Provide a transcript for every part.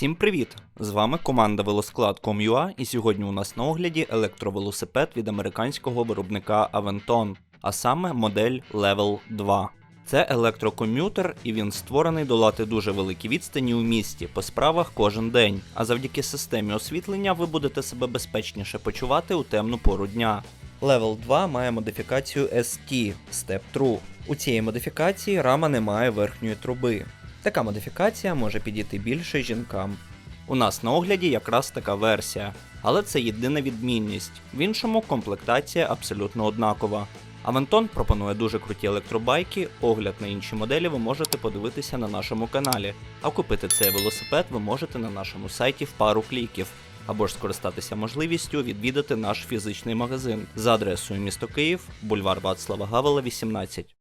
Всім привіт! З вами команда Велосклад.com.ua і сьогодні у нас на огляді електровелосипед від американського виробника Aventon, а саме модель Level 2. Це електроком'ютер, і він створений долати дуже великі відстані у місті по справах кожен день. А завдяки системі освітлення ви будете себе безпечніше почувати у темну пору дня. Level 2 має модифікацію ST Step True. У цієї модифікації рама не має верхньої труби. Така модифікація може підійти більше жінкам. У нас на огляді якраз така версія, але це єдина відмінність. В іншому комплектація абсолютно однакова. Авентон пропонує дуже круті електробайки, огляд на інші моделі ви можете подивитися на нашому каналі, а купити цей велосипед ви можете на нашому сайті в пару кліків, або ж скористатися можливістю відвідати наш фізичний магазин за адресою місто Київ, бульвар Вацлава Гавела, 18.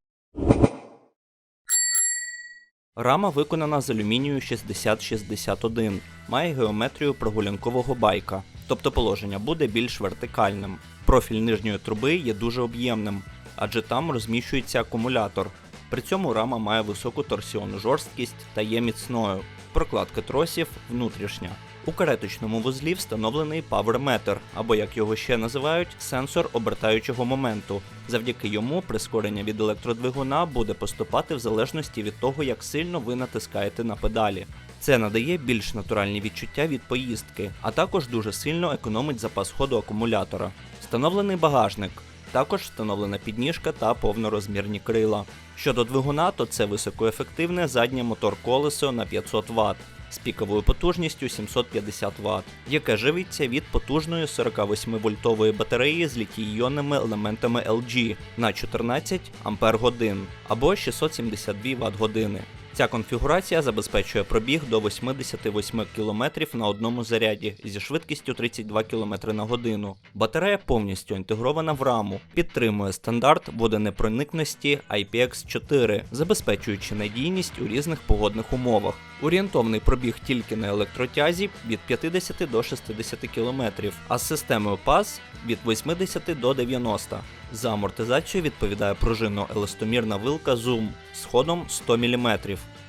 Рама виконана з алюмінію 6061, має геометрію прогулянкового байка, тобто положення буде більш вертикальним. Профіль нижньої труби є дуже об'ємним, адже там розміщується акумулятор. При цьому рама має високу торсіонну жорсткість та є міцною. Прокладка тросів внутрішня. У кареточному вузлі встановлений паверметр, або як його ще називають, сенсор обертаючого моменту. Завдяки йому прискорення від електродвигуна буде поступати в залежності від того, як сильно ви натискаєте на педалі. Це надає більш натуральні відчуття від поїздки, а також дуже сильно економить запас ходу акумулятора. Встановлений багажник. Також встановлена підніжка та повнорозмірні крила. Щодо двигуна, то це високоефективне заднє мотор-колесо на 500 Вт з піковою потужністю 750 Вт, яке живиться від потужної 48 вольтової батареї з літій-іонними елементами LG на 14 Ампер годин або 672 Вт години. Ця конфігурація забезпечує пробіг до 88 км на одному заряді зі швидкістю 32 км на годину. Батарея повністю інтегрована в раму, підтримує стандарт водонепроникності IPX4, забезпечуючи надійність у різних погодних умовах. Орієнтовний пробіг тільки на електротязі від 50 до 60 км, а з системою PAS від 80 до 90 За амортизацію відповідає пружинно-еластомірна вилка Zoom з ходом 100 мм.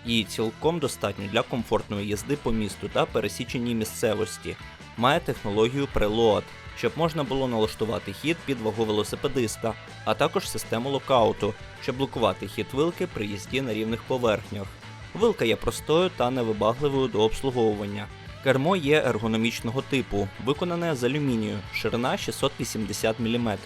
Її цілком достатньо для комфортної їзди по місту та пересіченій місцевості. Має технологію Preload, щоб можна було налаштувати хід під вагу велосипедиста, а також систему локауту, щоб блокувати хід вилки при їзді на рівних поверхнях. Вилка є простою та невибагливою до обслуговування. Кермо є ергономічного типу, виконане з алюмінію, ширина 680 мм,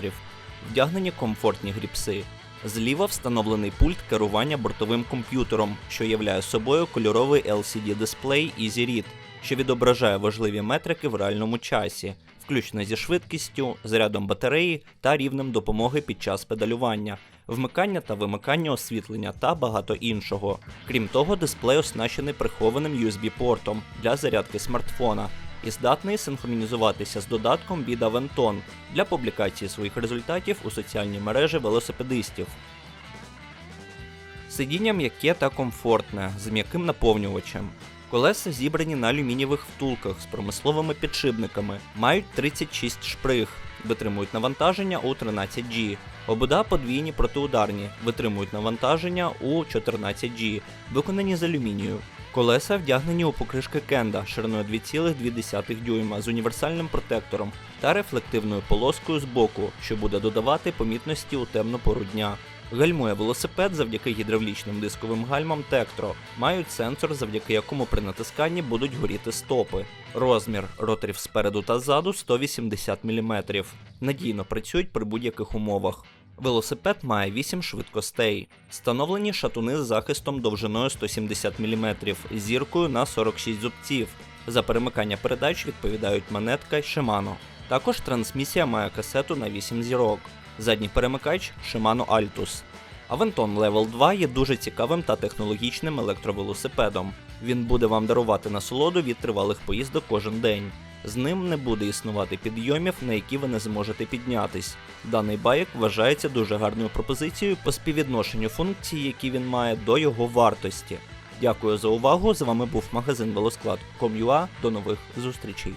вдягнені комфортні гріпси. Зліва встановлений пульт керування бортовим комп'ютером, що являє собою кольоровий LCD-дисплей EasyRead, що відображає важливі метрики в реальному часі, включно зі швидкістю, зарядом батареї та рівнем допомоги під час педалювання, вмикання та вимикання освітлення та багато іншого. Крім того, дисплей оснащений прихованим USB-портом для зарядки смартфона і здатний синхронізуватися з додатком від Aventon для публікації своїх результатів у соціальній мережі велосипедистів. Сидіння м'яке та комфортне, з м'яким наповнювачем. Колеса зібрані на алюмінієвих втулках з промисловими підшипниками, мають 36 шприг, витримують навантаження у 13G. Обода подвійні протиударні, витримують навантаження у 14G, виконані з алюмінію. Колеса вдягнені у покришки Кенда шириною 2,2 дюйма з універсальним протектором та рефлективною полоскою з боку, що буде додавати помітності у темну пору дня. Гальмує велосипед завдяки гідравлічним дисковим гальмам Tektro. Мають сенсор, завдяки якому при натисканні будуть горіти стопи. Розмір роторів спереду та ззаду 180 мм. Надійно працюють при будь-яких умовах. Велосипед має 8 швидкостей. Встановлені шатуни з захистом довжиною 170 мм, зіркою на 46 зубців. За перемикання передач відповідають монетка Shimano. Також трансмісія має касету на 8 зірок. Задній перемикач Shimano Altus. Aventon Level 2 є дуже цікавим та технологічним електровелосипедом. Він буде вам дарувати насолоду від тривалих поїздок кожен день. З ним не буде існувати підйомів, на які ви не зможете піднятись. Даний байк вважається дуже гарною пропозицією по співвідношенню функцій, які він має, до його вартості. Дякую за увагу! З вами був магазин Велосклад.com.ua. До нових зустрічей.